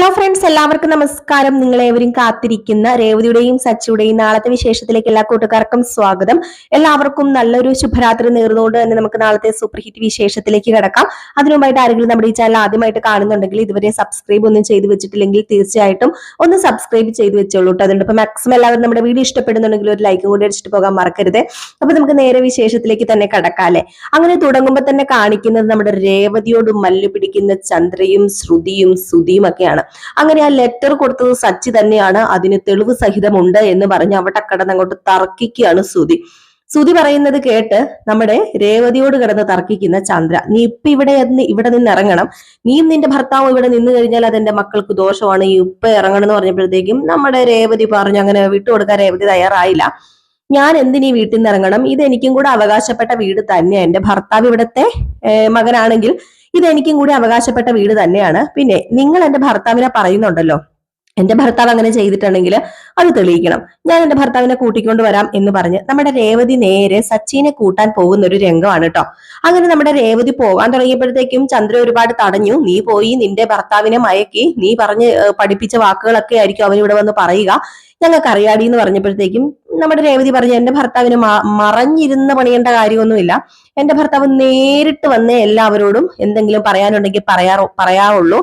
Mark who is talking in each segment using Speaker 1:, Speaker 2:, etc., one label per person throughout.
Speaker 1: Hello friends എല്ലാവർക്കും നമസ്കാരം. നിങ്ങളേവരും കാത്തിരിക്കുന്ന രേവതിയുടെയും സച്ചിയുടെയും നാളത്തെ വിശേഷത്തിലേക്ക് എല്ലാ കൂട്ടുകാർക്കും സ്വാഗതം. എല്ലാവർക്കും നല്ലൊരു ശുഭരാത്രി നേർന്നുകൊണ്ട് തന്നെ നമുക്ക് നാളത്തെ സൂപ്പർ ഹിറ്റ് വിശേഷത്തിലേക്ക് കിടക്കാം. അതിനുമായിട്ട് ആരെങ്കിലും നമ്മുടെ ഈ ചാനൽ ആദ്യമായിട്ട് കാണുന്നുണ്ടെങ്കിൽ ഇതുവരെ സബ്സ്ക്രൈബ് ഒന്നും ചെയ്തു വെച്ചിട്ടില്ലെങ്കിൽ തീർച്ചയായിട്ടും ഒന്ന് സബ്സ്ക്രൈബ് ചെയ്തു വെച്ചോളൂ ഇപ്പൊ മാക്സിമം എല്ലാവരും നമ്മുടെ വീഡിയോ ഇഷ്ടപ്പെടുന്നുണ്ടെങ്കിൽ ഒരു ലൈക്കും കൂടി അടിച്ചിട്ട് പോകാൻ മറക്കരുത്. അപ്പൊ നമുക്ക് നേരെ വിശേഷത്തിലേക്ക് തന്നെ കടക്കാല്ലേ അങ്ങനെ തുടങ്ങുമ്പോൾ തന്നെ കാണിക്കുന്നത് നമ്മുടെ രേവതിയോട് മല്ലു പിടിക്കുന്ന ചന്ദ്രയും ശ്രുതിയും സുതിയും ഒക്കെയാണ്. അങ്ങനെ ആ ലെറ്റർ കൊടുത്തത് സച്ചി തന്നെയാണ്. അതിന് തെളിവ് സഹിതമുണ്ട് എന്ന് പറഞ്ഞ് അവിടെ കടന്നങ്ങോട്ട് തർക്കിക്കുകയാണ് സുതി സുതി പറയുന്നത് കേട്ട് നമ്മുടെ രേവതിയോട് കിടന്ന് തർക്കിക്കുന്ന ചന്ദ്ര നീ ഇപ്പൊ ഇവിടെ ഇവിടെ നിന്ന് ഇറങ്ങണം. നീയും നിന്റെ ഭർത്താവും ഇവിടെ നിന്ന് കഴിഞ്ഞാൽ അതെന്റെ മക്കൾക്ക് ദോഷമാണ്. ഈ ഇപ്പൊ ഇറങ്ങണം എന്ന് പറഞ്ഞപ്പോഴത്തേക്കും നമ്മുടെ രേവതി പറഞ്ഞു അങ്ങനെ വിട്ടുകൊടുക്കാൻ രേവതി തയ്യാറായില്ല. ഞാൻ എന്തിനീ വീട്ടിൽ നിന്ന് ഇറങ്ങണം? ഇത് എനിക്കും കൂടെ അവകാശപ്പെട്ട വീട് തന്നെയാണ് എന്റെ ഭർത്താവ് ഇവിടത്തെ മകനാണെങ്കിൽ ഇത് എനിക്കും കൂടി അവകാശപ്പെട്ട വീട് തന്നെയാണ്. പിന്നെ നിങ്ങൾ എന്റെ ഭർത്താവിനെ പറയുന്നുണ്ടല്ലോ. എന്റെ ഭർത്താവ് അങ്ങനെ ചെയ്തിട്ടുണ്ടെങ്കിൽ അത് തെളിയിക്കണം. ഞാൻ എന്റെ ഭർത്താവിനെ കൂട്ടിക്കൊണ്ട് വരാം എന്ന് പറഞ്ഞ് നമ്മുടെ രേവതി നേരെ സച്ചിനെ കൂട്ടാൻ പോകുന്ന ഒരു രംഗമാണ് കേട്ടോ. അങ്ങനെ നമ്മുടെ രേവതി പോകാൻ തുടങ്ങിയപ്പോഴത്തേക്കും ചന്ദ്ര ഒരുപാട് തടഞ്ഞു. നീ പോയി നിന്റെ ഭർത്താവിനെ മയക്കി. നീ പറഞ്ഞ് പഠിപ്പിച്ച വാക്കുകളൊക്കെ ആയിരിക്കും അവൻ വന്ന് പറയുക. ഞങ്ങൾക്ക് അറിയാടി എന്ന് പറഞ്ഞപ്പോഴത്തേക്കും നമ്മുടെ രേവതി പറഞ്ഞു എന്റെ ഭർത്താവിന് മറഞ്ഞിരുന്ന് പണിയേണ്ട കാര്യമൊന്നുമില്ല. എന്റെ ഭർത്താവ് നേരിട്ട് വന്ന് എല്ലാവരോടും എന്തെങ്കിലും പറയാനുണ്ടെങ്കിൽ പറയാറോ പറയാറുള്ളൂ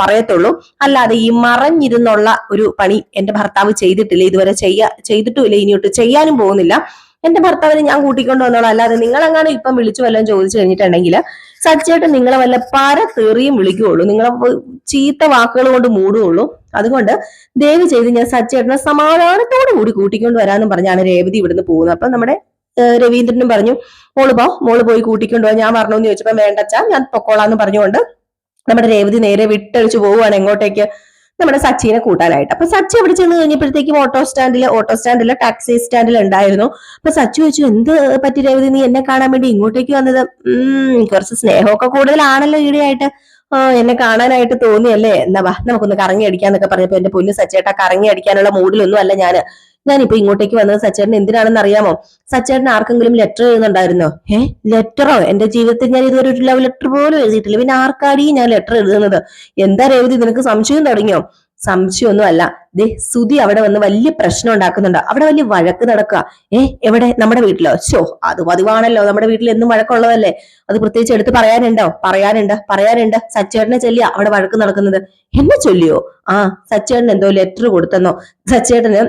Speaker 1: പറയത്തുള്ളൂ. അല്ലാതെ ഈ മറഞ്ഞിരുന്നുള്ള ഒരു പണി എന്റെ ഭർത്താവ് ചെയ്തിട്ടില്ല. ഇതുവരെ ചെയ്യാ ചെയ്തിട്ടുമില്ല. ഇനിയോട്ട് ചെയ്യാനും പോകുന്നില്ല. എന്റെ ഭർത്താവിനെ ഞാൻ കൂട്ടിക്കൊണ്ടു വന്നോളാം. അല്ലാതെ നിങ്ങളെങ്ങാനും ഇപ്പം വിളിച്ചു വല്ലതും ചോദിച്ചു കഴിഞ്ഞിട്ടുണ്ടെങ്കിൽ സച്ചേട്ടൻ നിങ്ങളെ വല്ല പര തെറിയും വിളിക്കുകയുള്ളൂ. നിങ്ങളെ ചീത്ത വാക്കുകൾ കൊണ്ട് മൂടുകയുള്ളൂ. അതുകൊണ്ട് ദയവ് ചെയ്ത് ഞാൻ സച്ചേട്ടനെ സമാധാനത്തോടു കൂടി കൂട്ടിക്കൊണ്ട് വരാമെന്നും പറഞ്ഞാണ് രേവതി ഇവിടുന്ന് പോകുന്നത്. അപ്പൊ നമ്മുടെ രവീന്ദ്രനും പറഞ്ഞു മോൾ പോ മോൾ പോയി കൂട്ടിക്കൊണ്ട് ഞാൻ പറഞ്ഞോന്ന് ചോദിച്ചപ്പോ വേണ്ടച്ചാ ഞാൻ പൊക്കോളാന്ന് പറഞ്ഞുകൊണ്ട് നമ്മുടെ രേവതി നേരെ വിട്ടഴിച്ചു പോവുകയാണ് എങ്ങോട്ടേക്ക് നമ്മുടെ സച്ചിനെ കൂട്ടാനായിട്ട്. അപ്പൊ സച്ചി അവിടെ ചെന്ന് കഴിഞ്ഞപ്പോഴത്തേക്കും ഓട്ടോ സ്റ്റാൻഡിൽ ഓട്ടോ സ്റ്റാൻഡിൽ ടാക്സി സ്റ്റാൻഡിൽ ഉണ്ടായിരുന്നു. അപ്പൊ സച്ചി ചോദിച്ചു എന്ത് പറ്റി രേവതി? നീ എന്നെ കാണാൻ വേണ്ടി ഇങ്ങോട്ടേക്ക് വന്നത്? ഉം കുറച്ച് സ്നേഹമൊക്കെ കൂടുതലാണല്ലോ ഈടെയായിട്ട് ആ എന്നെ കാണാനായിട്ട് തോന്നിയല്ലേ? എന്നാ വാ നമുക്കൊന്ന് കറങ്ങി അടിക്കാന്നൊക്കെ പറഞ്ഞപ്പോ എന്റെ പൊന്നു സച്ചേട്ടാ കറങ്ങി അടിക്കാനുള്ള മൂഡിലൊന്നും അല്ല ഞാൻ. ഞാനിപ്പോ ഇങ്ങോട്ടേക്ക് വന്നത് സച്ചേട്ടൻ എന്തിനാണെന്ന് അറിയാമോ? സച്ചേട്ടൻ ആർക്കെങ്കിലും ലെറ്റർ എഴുതുന്നുണ്ടായിരുന്നോ? ഏ ലെറ്ററോ എന്റെ ജീവിതത്തിൽ ഞാൻ ഇതുവരെ ഒരു ലവ് ലെറ്റർ പോലും എഴുതിയിട്ടില്ല. പിന്നെ ആർക്കാടി ഞാൻ ലെറ്റർ എഴുതുന്നത്? എന്താ രേവതി നിനക്ക് സംശയം തുടങ്ങിയോ? സംശയമൊന്നും അല്ല ദേ സുതി അവിടെ വന്ന് വലിയ പ്രശ്നം ഉണ്ടാക്കുന്നുണ്ട്. അവിടെ വലിയ വഴക്ക് നടക്കുക. ഏ എവിടെ? നമ്മുടെ വീട്ടിലോ? ശോ അത് പതിവാണല്ലോ. നമ്മുടെ വീട്ടിൽ എന്നും വഴക്കുള്ളതല്ലേ. അത് പ്രത്യേകിച്ച് എടുത്ത് പറയാനുണ്ടോ? പറയാനുണ്ട് പറയാനുണ്ട്. സച്ചേട്ടനെ ചൊല്ലിയ അവിടെ വഴക്ക് നടക്കുന്നത്. എന്നെ ചൊല്ലിയോ? ആ സച്ചേട്ടൻ എന്തോ ലെറ്റർ കൊടുത്തെന്നോ? സച്ചേട്ടന്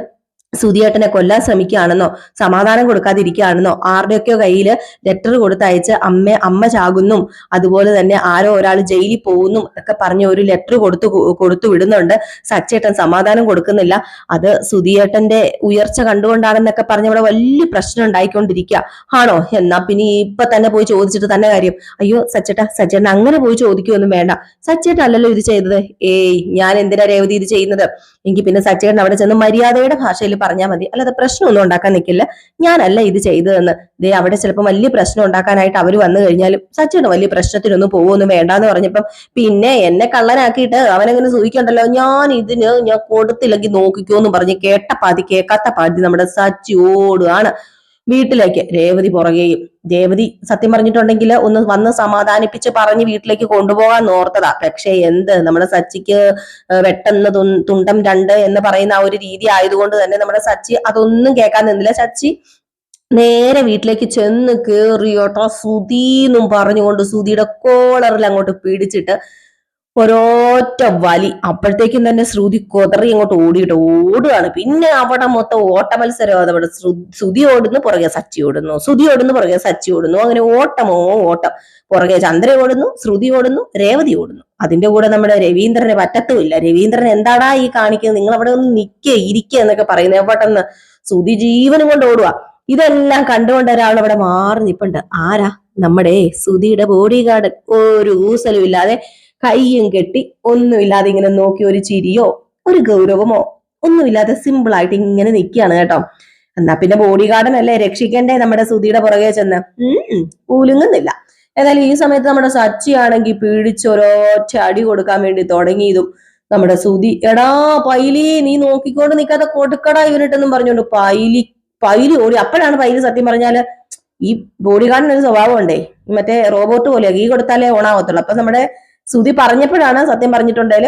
Speaker 1: സുധിയേട്ടനെ കൊല്ലാൻ ശ്രമിക്കുകയാണെന്നോ സമാധാനം കൊടുക്കാതിരിക്കുകയാണെന്നോ ആരുടെയൊക്കെയോ കയ്യിൽ ലെറ്റർ കൊടുത്തയച്ച് അമ്മ അമ്മ ചാകുന്നും അതുപോലെ തന്നെ ആരോ ഒരാൾ ജയിലിൽ പോകുന്നു ഒക്കെ പറഞ്ഞ ഒരു ലെറ്റർ കൊടുത്തു കൊടുത്തു വിടുന്നുണ്ട്. സച്ചേട്ടൻ സമാധാനം കൊടുക്കുന്നില്ല. അത് സുധിയേട്ടന്റെ ഉയർച്ച കണ്ടുകൊണ്ടാണെന്നൊക്കെ പറഞ്ഞ് ഇവിടെ വലിയ പ്രശ്നം ഉണ്ടായിക്കൊണ്ടിരിക്കുക. ആണോ? എന്നാ പിന്നെ ഇപ്പൊ തന്നെ പോയി ചോദിച്ചിട്ട് തന്നെ കാര്യം. അയ്യോ സച്ചേട്ട സച്ചേട്ടൻ അങ്ങനെ പോയി ചോദിക്കുകയൊന്നും വേണ്ട. സച്ചേട്ടൻ അല്ലല്ലോ ഇത് ചെയ്തത്. ഏയ് ഞാൻ എന്തിനാ രേവതി ഇത് ചെയ്യുന്നത്? എങ്കിൽ പിന്നെ സച്ചേട്ടൻ അവിടെ ചെന്ന് മര്യാദയുടെ ഭാഷയിൽ പറഞ്ഞാൽ മതി. അല്ലാതെ പ്രശ്നമൊന്നും ഉണ്ടാക്കാൻ നിൽക്കില്ല ഞാനല്ല ഇത് ചെയ്തതെന്ന്. ദേ അവിടെ ചിലപ്പോൾ വലിയ പ്രശ്നം ഉണ്ടാക്കാനായിട്ട് അവർ വന്നു കഴിഞ്ഞാലും സച്ചേട്ടൻ വലിയ പ്രശ്നത്തിനൊന്നും പോവൊന്നും വേണ്ടാന്ന് പറഞ്ഞപ്പം പിന്നെ എന്നെ കള്ളനാക്കിയിട്ട് അവനങ്ങനെ സൂചിക്കണ്ടല്ലോ. ഞാൻ ഇതിന് ഞാൻ കൊടുത്തില്ലെങ്കിൽ നോക്കിക്കോന്നും പറഞ്ഞ് കേട്ട പാതി കേൾക്കാത്ത പാതി നമ്മുടെ സച്ചി ഓടുകയാണ് വീട്ടിലേക്ക് രേവതി പുറകെയും. രേവതി സത്യം പറഞ്ഞിട്ടുണ്ടെങ്കിൽ ഒന്ന് വന്ന് സമാധാനിപ്പിച്ച് പറഞ്ഞ് വീട്ടിലേക്ക് കൊണ്ടുപോകാൻ ഓർത്തതാ. പക്ഷേ എന്ത്? നമ്മുടെ സച്ചിക്ക് വെട്ടെന്ന് തുണ്ടം രണ്ട് എന്ന് പറയുന്ന ആ ഒരു രീതി ആയതുകൊണ്ട് തന്നെ നമ്മുടെ സച്ചി അതൊന്നും കേൾക്കാൻ നിന്നില്ല. സച്ചി നേരെ വീട്ടിലേക്ക് ചെന്ന് കേറിയോട്ടോ സുധീന്നും പറഞ്ഞുകൊണ്ട് സുധിയുടെ കോളറിൽ അങ്ങോട്ട് പിടിച്ചിട്ട് ഒരൊറ്റ വലി. അപ്പോഴത്തേക്കും തന്നെ ശ്രുതി കൊതറി അങ്ങോട്ട് ഓടിയിട്ട് ഓടുകയാണ് പിന്നെ അവിടെ മൊത്തം ഓട്ട മത്സരം അതവിടെ ശ്രുതി ഓടുന്നു പുറകെ സച്ചി ഓടുന്നു. ശ്രുതി ഓടുന്നു പുറകെ സച്ചി ഓടുന്നു. അങ്ങനെ ഓട്ടമോ ഓട്ടം. പുറകെ ചന്ദ്ര ഓടുന്നു ശ്രുതി ഓടുന്നു രേവതി ഓടുന്നു. അതിന്റെ കൂടെ നമ്മുടെ രവീന്ദ്രനെ പറ്റത്തുമില്ല. രവീന്ദ്രൻ എന്താടാ ഈ കാണിക്കുന്നത്? നിങ്ങൾ അവിടെ ഒന്ന് നിൽക്കുക ഇരിക്കുക എന്നൊക്കെ പറയുന്നത്. പെട്ടെന്ന് ശ്രുതി ജീവനും കൊണ്ട് ഓടുക ഇതെല്ലാം കണ്ടുകൊണ്ട് ഒരാൾ അവിടെ മാറി നിപ്പുണ്ട്. ആരാ? നമ്മുടെ സുധിയുടെ ബോഡി ഗാർഡ് ഒരു ഊസലും ഇല്ലാതെ കയ്യും കെട്ടി ഒന്നുമില്ലാതെ ഇങ്ങനെ നോക്കി ഒരു ചിരിയോ ഒരു ഗൗരവമോ ഒന്നുമില്ലാതെ സിമ്പിൾ ആയിട്ട് ഇങ്ങനെ നിൽക്കുകയാണ് കേട്ടോ. എന്നാ പിന്നെ ബോഡി ഗാർഡൻ അല്ലേ? രക്ഷിക്കണ്ടേ നമ്മുടെ സുധിയുടെ പുറകെ ചെന്ന്? ഉം ഉലുങ്ങുന്നില്ല ഏതായാലും ഈ സമയത്ത് നമ്മുടെ സച്ചി ആണെങ്കിൽ പിടിച്ചൊരൊറ്റ അടി കൊടുക്കാൻ വേണ്ടി തുടങ്ങിയതും നമ്മുടെ സുധി എടാ പൈലി നീ നോക്കിക്കൊണ്ട് നിൽക്കാതെ കൊടുക്കടാ ഇവരിട്ടെന്നും പറഞ്ഞോണ്ട് പൈലി പൈലി ഓടി. അപ്പോഴാണ് പൈലി സത്യം പറഞ്ഞാൽ ഈ ബോഡി ഗാർഡിന് ഒരു സ്വഭാവം ഉണ്ടേ. മറ്റേ റോബോട്ട് പോലെ ഈ കൊടുത്താലേ ഓണാവത്തുള്ളൂ. അപ്പൊ നമ്മുടെ സുധി പറഞ്ഞപ്പോഴാണ് സത്യം പറഞ്ഞിട്ടുണ്ടെങ്കിൽ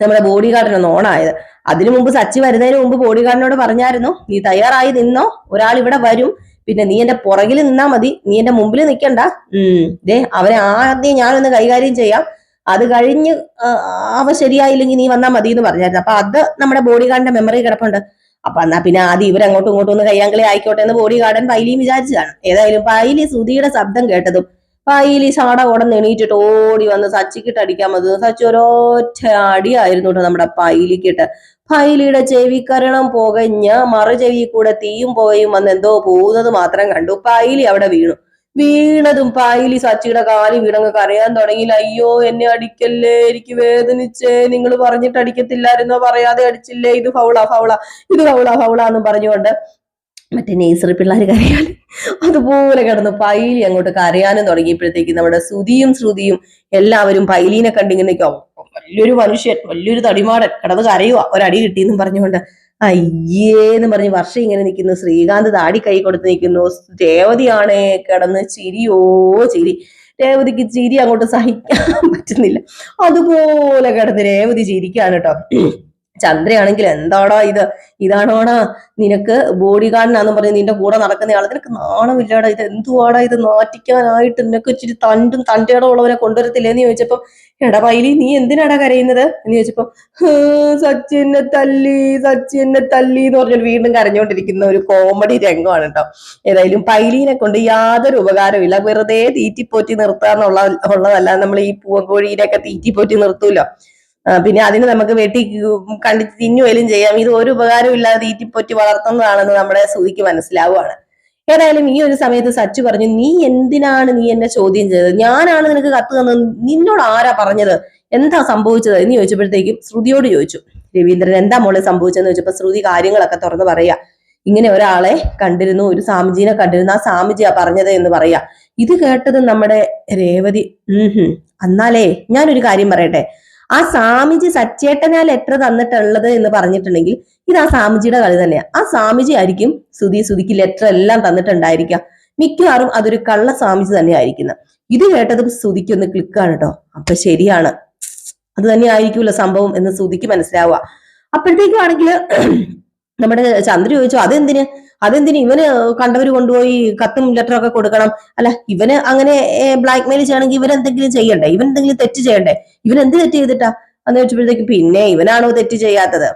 Speaker 1: നമ്മുടെ ബോഡി ഗാർഡിനൊന്ന് ഓണായത്. അതിനു മുമ്പ് സച്ചി വരുന്നതിന് മുമ്പ് ബോഡി ഗാർഡിനോട് പറഞ്ഞായിരുന്നു നീ തയ്യാറായി നിന്നോ? ഒരാൾ ഇവിടെ വരും. പിന്നെ നീ എന്റെ പുറകിൽ നിന്നാ മതി. നീ എന്റെ മുമ്പിൽ നിൽക്കണ്ട ഉം ദേ അവനെ ആദ്യം ഞാനൊന്ന് കൈകാര്യം ചെയ്യാം. അത് കഴിഞ്ഞ് അവ ശരിയായില്ലെങ്കിൽ നീ വന്നാ മതി എന്ന് പറഞ്ഞായിരുന്നു. അപ്പൊ അത് നമ്മുടെ ബോഡി ഗാർഡിന്റെ മെമ്മറി കിടപ്പുണ്ട്. അപ്പൊ എന്നാ പിന്നെ ആദ്യം ഇവരങ്ങോട്ടും ഇങ്ങോട്ടും ഒന്ന് കയ്യാങ്കളി ആയിക്കോട്ടെ എന്ന് ബോഡി ഗാർഡൻ പൈലിയും വിചാരിച്ചതാണ്. ഏതായാലും പൈലി സുധിയുടെ ശബ്ദം കേട്ടതും പൈലി ചാട ഉടന്ന് എണീറ്റിട്ട് ഓടി വന്ന് സച്ചിക്കിട്ട് അടിക്കാൻ വന്നത്. സച്ചി ഒരൊറ്റ അടിയായിരുന്നു കേട്ടോ നമ്മുടെ പൈലിക്കിട്ട്. പൈലിയുടെ ചെവിക്കരണം പുകഞ്ഞ് മറു ചെവി കൂടെ തീയും പോയും വന്ന് എന്തോ പോകുന്നത് മാത്രം കണ്ടു. പൈലി അവിടെ വീണു. വീണതും പായിലി സച്ചിയുടെ കാലി വീണങ്ങ് കരയാൻ തുടങ്ങി അയ്യോ എന്നെ അടിക്കല്ലേ? എനിക്ക് വേദനിച്ചേ. നിങ്ങൾ പറഞ്ഞിട്ട് അടിക്കത്തില്ലായിരുന്നോ? പറയാതെ അടിച്ചില്ലേ? ഇത് ഫൗള ഫൗള ഇത് ഫൗള ഫൗള എന്നും പറഞ്ഞുകൊണ്ട് മറ്റേ നേഴ്സറി പിള്ളേർ കരയാൻ. അതുപോലെ കിടന്ന് പൈലി അങ്ങോട്ട് കരയാനും തുടങ്ങിയപ്പോഴത്തേക്ക് നമ്മുടെ ശ്രുതിയും ശ്രുതിയും എല്ലാവരും പൈലീനെ കണ്ടിങ്ങനെ വലിയൊരു മനുഷ്യൻ വലിയൊരു തടിമാടൻ കിടന്ന് കരയുക ഒരടി കിട്ടിയെന്നും പറഞ്ഞുകൊണ്ട്. അയ്യേന്ന് പറഞ്ഞ് വർഷം ഇങ്ങനെ നിൽക്കുന്നു. ശ്രീകാന്ത് താടി കൈ കൊടുത്ത് നിൽക്കുന്നു. രേവതിയാണേ കിടന്ന് ചിരിയോ ചിരി. രേവതിക്ക് ചിരി അങ്ങോട്ട് സഹിക്കാൻ പറ്റുന്നില്ല. അതുപോലെ കിടന്ന് രേവതി ചിരിക്കാണ് കേട്ടോ. ചന്ദ്രയാണെങ്കിൽ എന്താടാ ഇത്? ഇതാണോടാ? നിനക്ക് ബോഡി ഗാർഡിനാന്ന് പറഞ്ഞ് നിന്റെ കൂടെ നടക്കുന്ന നടക്കുന്നയാൾ നിനക്ക് നാണമില്ലാടാ. ഇത് എന്തുവാടാ ഇത്? നാറ്റിക്കാനായിട്ട് നിനക്ക് ഇച്ചിരി തണ്ടും തന്റെ ഉള്ളവനെ കൊണ്ടുവരത്തില്ലേന്ന് ചോദിച്ചപ്പോ എടാ പൈലി നീ എന്തിനാടാ കരയുന്നത്? എന്ന് ചോദിച്ചപ്പോ "ഹേ, സച്ചിനെ തല്ലി സച്ചിനെ തല്ലി എന്ന് പറഞ്ഞാൽ വീണ്ടും കരഞ്ഞുകൊണ്ടിരിക്കുന്ന ഒരു കോമഡി രംഗമാണ് കേട്ടോ ഏതായാലും പൈലീനെ കൊണ്ട് യാതൊരു ഉപകാരമില്ല വെറുതെ തീറ്റിപ്പോറ്റി നിർത്താന്നുള്ള ഉള്ളതല്ല. നമ്മൾ ഈ പൂവക്കോഴീനെയൊക്കെ തീറ്റിപ്പോറ്റി നിർത്തൂലോ ആ, പിന്നെ അതിന് നമുക്ക് വെട്ടി കണ്ടി തിന്നുവേലും ചെയ്യാം. ഇത് ഒരു ഉപകാരവും ഇല്ലാതെ തീറ്റിപ്പൊറ്റി വളർത്തുന്നതാണെന്ന് നമ്മുടെ സുതിക്ക് മനസ്സിലാവുകയാണ്. ഏതായാലും ഈ ഒരു സമയത്ത് സച്ചു പറഞ്ഞു നീ എന്തിനാണ് നീ എന്നെ ചോദ്യം ചെയ്തത്? ഞാനാണ് നിനക്ക് കത്ത് തന്നത്. നിന്നോട് ആരാ പറഞ്ഞത്? എന്താ സംഭവിച്ചത്? എന്ന് ചോദിച്ചപ്പോഴത്തേക്കും ശ്രുതിയോട് ചോദിച്ചു. രവീന്ദ്രൻ എന്താ മോളെ സംഭവിച്ചതെന്ന് ചോദിച്ചപ്പോ ശ്രുതി കാര്യങ്ങളൊക്കെ തുറന്ന് പറയാ. ഇങ്ങനെ ഒരാളെ കണ്ടിരുന്നു ഒരു സ്വാമിജീനെ കണ്ടിരുന്നു. ആ സ്വാമിജിയാ പറഞ്ഞത് എന്ന് പറയാ. ഇത് കേട്ടത് നമ്മുടെ രേവതി ഉം അന്നാലേ ഞാനൊരു കാര്യം പറയട്ടെ. ആ സ്വാമിജി സച്ചേട്ടനാൽ ലെറ്റർ തന്നിട്ടുള്ളത് എന്ന് പറഞ്ഞിട്ടുണ്ടെങ്കിൽ ഇത് ആ സ്വാമിജിയുടെ കളി തന്നെയാണ് ആ സ്വാമിജി ആയിരിക്കും സുതി സുതിക്ക് ലെറ്റർ എല്ലാം തന്നിട്ടുണ്ടായിരിക്കാം മിക്കവാറും അതൊരു കള്ള സ്വാമിജി തന്നെ ആയിരിക്കുന്നത് ഇത് കേട്ടതും സുതിക്ക് ഒന്ന് ക്ലിക്കാണ് കേട്ടോ അപ്പൊ ശരിയാണ്. അത് തന്നെ ആയിരിക്കുമല്ലോ സംഭവം എന്ന് സുതിക്ക് മനസ്സിലാവുക. അപ്പോഴത്തേക്കും ആണെങ്കിൽ നമ്മുടെ ചന്ദ്ര ചോദിച്ചു അതെന്തിന്? അതെന്തിന്? ഇവന് കണ്ടവര് കൊണ്ടുപോയി കത്തും ലെറ്ററും ഒക്കെ കൊടുക്കണം. അല്ല ഇവന് അങ്ങനെ ബ്ലാക്ക് മെയിൽ ചെയ്യണമെങ്കിൽ ഇവൻ എന്തെങ്കിലും ചെയ്യണ്ടേ? ഇവൻ എന്തെങ്കിലും തെറ്റ് ചെയ്യണ്ടേ? ഇവൻ എന്ത് തെറ്റ് ചെയ്തിട്ടാ? അന്ന് വെച്ചപ്പോഴത്തേക്ക് പിന്നെ ഇവനാണോ തെറ്റ് ചെയ്യാത്തത്?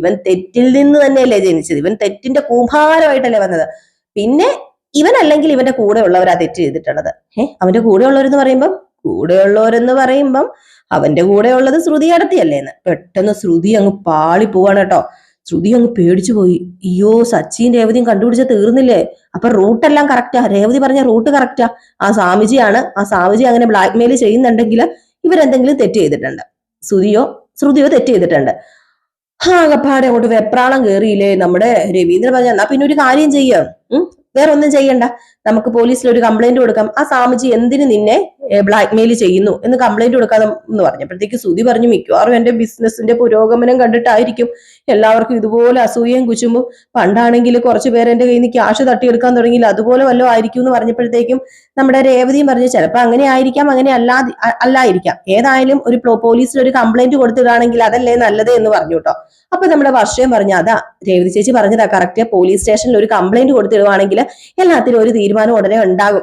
Speaker 1: ഇവൻ തെറ്റിൽ നിന്ന് തന്നെയല്ലേ ജനിച്ചത്. ഇവൻ തെറ്റിന്റെ കൂഭാരമായിട്ടല്ലേ വന്നത്. പിന്നെ ഇവൻ അല്ലെങ്കിൽ ഇവന്റെ കൂടെ ഉള്ളവരാ തെറ്റ് ചെയ്തിട്ടുള്ളത്. ഏഹ് അവന്റെ കൂടെ ഉള്ളവരെന്ന് പറയുമ്പം കൂടെയുള്ളവരെന്ന് പറയുമ്പം അവന്റെ കൂടെ ഉള്ളത് ശ്രുതി അടത്തിയല്ലേന്ന് പെട്ടെന്ന് ശ്രുതി അങ്ങ് പാളി പോവാണ് കേട്ടോ. ശ്രുതി അങ്ങ് പേടിച്ചു പോയി. അയ്യോ സച്ചിൻ രേവതിയും കണ്ടുപിടിച്ച തീർന്നില്ലേ? അപ്പൊ റൂട്ടെല്ലാം കറക്റ്റാ രേവതി പറഞ്ഞ റൂട്ട് കറക്റ്റാ ആ. സ്വാമിജിയാണ് ആ സ്വാമിജി അങ്ങനെ ബ്ലാക്ക് മെയിൽ ചെയ്യുന്നുണ്ടെങ്കിൽ ഇവരെന്തെങ്കിലും തെറ്റ് ചെയ്തിട്ടുണ്ട്. ശ്രുതിയോ ശ്രുതിയോ തെറ്റ് ചെയ്തിട്ടുണ്ട്. ആകപ്പാടെ അങ്ങോട്ട് വെപ്രാളം കയറിയില്ലേ നമ്മുടെ രവീന്ദ്രൻ പറഞ്ഞ എന്നാ പിന്നെ ഒരു കാര്യം ചെയ്യാം. വേറെ ഒന്നും ചെയ്യണ്ട. നമുക്ക് പോലീസിൽ ഒരു കംപ്ലൈന്റ് കൊടുക്കാം. ആ സ്വാമിജി എന്തിന് നിന്നെ ബ്ലാക്ക് മെയിൽ ചെയ്യുന്നു എന്ന് കംപ്ലൈന്റ് കൊടുക്കാതെ എന്ന് പറഞ്ഞപ്പോഴത്തേക്ക് സുതി പറഞ്ഞു മിക്കവാറും എന്റെ ബിസിനസിന്റെ പുരോഗമനം കണ്ടിട്ടായിരിക്കും എല്ലാവർക്കും ഇതുപോലെ അസൂയയും കുച്ചുമ്പോൾ പണ്ടാണെങ്കിൽ കുറച്ച് പേര് എന്റെ കയ്യിൽ നിന്ന് ക്യാഷ് തട്ടിയെടുക്കാൻ തുടങ്ങിയില്ല. അതുപോലെ വല്ലതും ആയിരിക്കും എന്ന് പറഞ്ഞപ്പോഴത്തേക്കും നമ്മുടെ രേവതിയും പറഞ്ഞു ചിലപ്പോൾ അങ്ങനെ ആയിരിക്കാം അങ്ങനെ അല്ലാതെ അല്ലായിരിക്കാം. ഏതായാലും ഒരു പ്ലോ- പോലീസിൽ ഒരു കംപ്ലൈന്റ് കൊടുത്തിടുകയാണെങ്കിൽ അതല്ലേ നല്ലത് എന്ന് പറഞ്ഞു കേട്ടോ. അപ്പൊ നമ്മുടെ വർഷയും പറഞ്ഞു അതാ രേവതി ചേച്ചി പറഞ്ഞതാ കറക്റ്റ് പോലീസ് സ്റ്റേഷനിൽ ഒരു കംപ്ലൈന്റ് കൊടുത്തിടുവാണെങ്കിൽ എല്ലാത്തിനും ഒരു തീരുമാനം ഉടനെ ഉണ്ടാകും.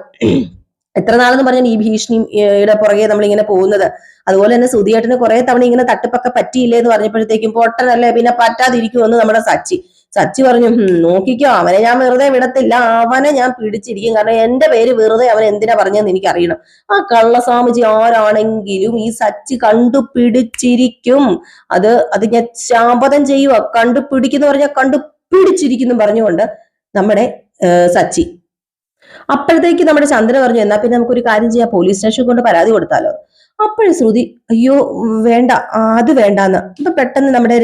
Speaker 1: എത്ര നാളെന്ന് പറഞ്ഞാൽ ഈ ഭീഷണിയുടെ പുറകെ നമ്മൾ ഇങ്ങനെ പോകുന്നത്. അതുപോലെ തന്നെ സുധിയേട്ടന് കുറെ തവണ ഇങ്ങനെ തട്ടിപ്പൊക്കെ പറ്റിയില്ലേ എന്ന് പറഞ്ഞപ്പോഴത്തേക്കും പൊട്ടനല്ലേ പിന്നെ പറ്റാതിരിക്കുമെന്ന് നമ്മുടെ സച്ചി. സച്ചി പറഞ്ഞു "ഹും, നോക്കിക്കോ അവനെ ഞാൻ വെറുതെ വിടത്തില്ല. അവനെ ഞാൻ പിടിച്ചിരിക്കും. കാരണം എന്റെ പേര് വെറുതെ അവൻ എന്തിനാ പറഞ്ഞതെന്ന് എനിക്കറിയണം. ആ കള്ളസ്വാമിജി ആരാണെങ്കിലും ഈ സച്ചി കണ്ടുപിടിച്ചിരിക്കും. അത് അത് ഞാൻ ശാപതം ചെയ്യുക കണ്ടുപിടിക്കുന്ന പറഞ്ഞാൽ കണ്ടുപിടിച്ചിരിക്കുന്നു പറഞ്ഞുകൊണ്ട് നമ്മുടെ സച്ചി അപ്പോഴത്തേക്ക് നമ്മുടെ ചന്ദ്രൻ പറഞ്ഞു എന്നാൽ പിന്നെ നമുക്കൊരു കാര്യം ചെയ്യാം പോലീസ് സ്റ്റേഷൻ കൊണ്ട് പരാതി കൊടുത്താലോ? അപ്പോഴും ശ്രുതി അയ്യോ വേണ്ട അത് വേണ്ടാന്ന്. അപ്പൊ പെട്ടെന്ന് നമ്മുടെ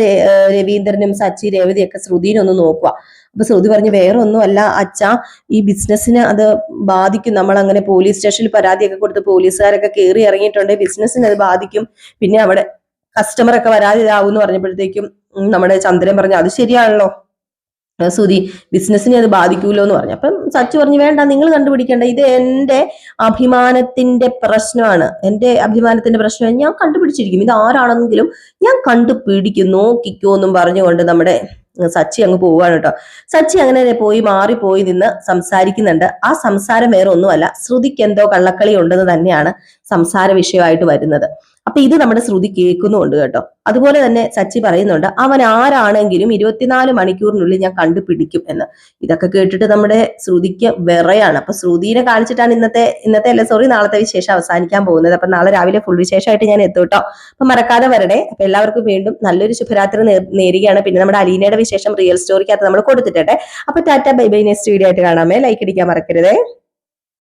Speaker 1: രവീന്ദ്രനും സച്ചി രേവതിയൊക്കെ ശ്രുതിനൊന്ന് നോക്കുക അപ്പൊ ശ്രുതി പറഞ്ഞു വേറെ ഒന്നുമല്ല അച്ഛാ ഈ ബിസിനസ്സിനെ അത് ബാധിക്കും. നമ്മൾ അങ്ങനെ പോലീസ് സ്റ്റേഷനിൽ പരാതിയൊക്കെ കൊടുത്ത് പോലീസുകാരൊക്കെ കയറി ഇറങ്ങിയിട്ടുണ്ട്. ബിസിനസ്സിനെ അത് ബാധിക്കും. പിന്നെ അവിടെ കസ്റ്റമർ ഒക്കെ വരാതിരാവും എന്ന് പറഞ്ഞപ്പോഴത്തേക്കും നമ്മുടെ ചന്ദ്രൻ പറഞ്ഞു അത് ശരിയാണല്ലോ. സുധി ബിസിനസ്സിനെ അത് ബാധിക്കൂലോ എന്ന് പറഞ്ഞു. അപ്പം സച്ചു പറഞ്ഞു വേണ്ട നിങ്ങൾ കണ്ടുപിടിക്കേണ്ട. ഇത് എന്റെ അഭിമാനത്തിന്റെ പ്രശ്നമാണ്. എന്റെ അഭിമാനത്തിന്റെ പ്രശ്നമാണ്. ഞാൻ കണ്ടുപിടിച്ചിരിക്കും. ഇത് ആരാണെങ്കിലും ഞാൻ കണ്ടുപിടിക്കും. നോക്കിക്കോ എന്നും പറഞ്ഞുകൊണ്ട് നമ്മുടെ സച്ചി അങ്ങ് പോവുകയാണ് കേട്ടോ സച്ചി അങ്ങനെ പോയി മാറി പോയി നിന്ന് സംസാരിക്കുന്നുണ്ട്. ആ സംസാരം വേറെ ഒന്നുമല്ല ശ്രുതിക്ക് എന്തോ കള്ളക്കളി ഉണ്ടെന്ന് തന്നെയാണ് സംസാര വിഷയമായിട്ട് വരുന്നത്. അപ്പൊ ഇത് നമ്മുടെ ശ്രുതി കേൾക്കുന്നുണ്ട് കേട്ടോ. അതുപോലെ തന്നെ സച്ചി പറയുന്നുണ്ട് അവൻ ആരാണെങ്കിലും ഇരുപത്തിനാല് മണിക്കൂറിനുള്ളിൽ ഞാൻ കണ്ടുപിടിക്കും എന്ന്. ഇതൊക്കെ കേട്ടിട്ട് നമ്മുടെ ശ്രുതിക്ക് വിറയാണ്. അപ്പൊ ശ്രുതിനെ കാണിച്ചിട്ടാണ് ഇന്നത്തെ ഇന്നത്തെ അല്ല? സോറി നാളത്തെ വിശേഷം അവസാനിക്കാൻ പോകുന്നത്. അപ്പൊ നാളെ രാവിലെ ഫുൾ വിശേഷമായിട്ട് ഞാൻ എത്തും കേട്ടോ അപ്പൊ മറക്കാതെ വരണേ അപ്പൊ എല്ലാവർക്കും വീണ്ടും നല്ലൊരു ശുഭരാത്രി നേരുകയാണ്. പിന്നെ നമ്മുടെ അലീനയുടെ വിശേഷം റിയൽ സ്റ്റോറിക്കകത്ത് നമ്മൾ കൊടുത്തിട്ടെ അപ്പൊ tata bye bye next video ആയിട്ട് കാണാമേ ലൈക്ക് അടിക്കാൻ മറക്കരുതേ.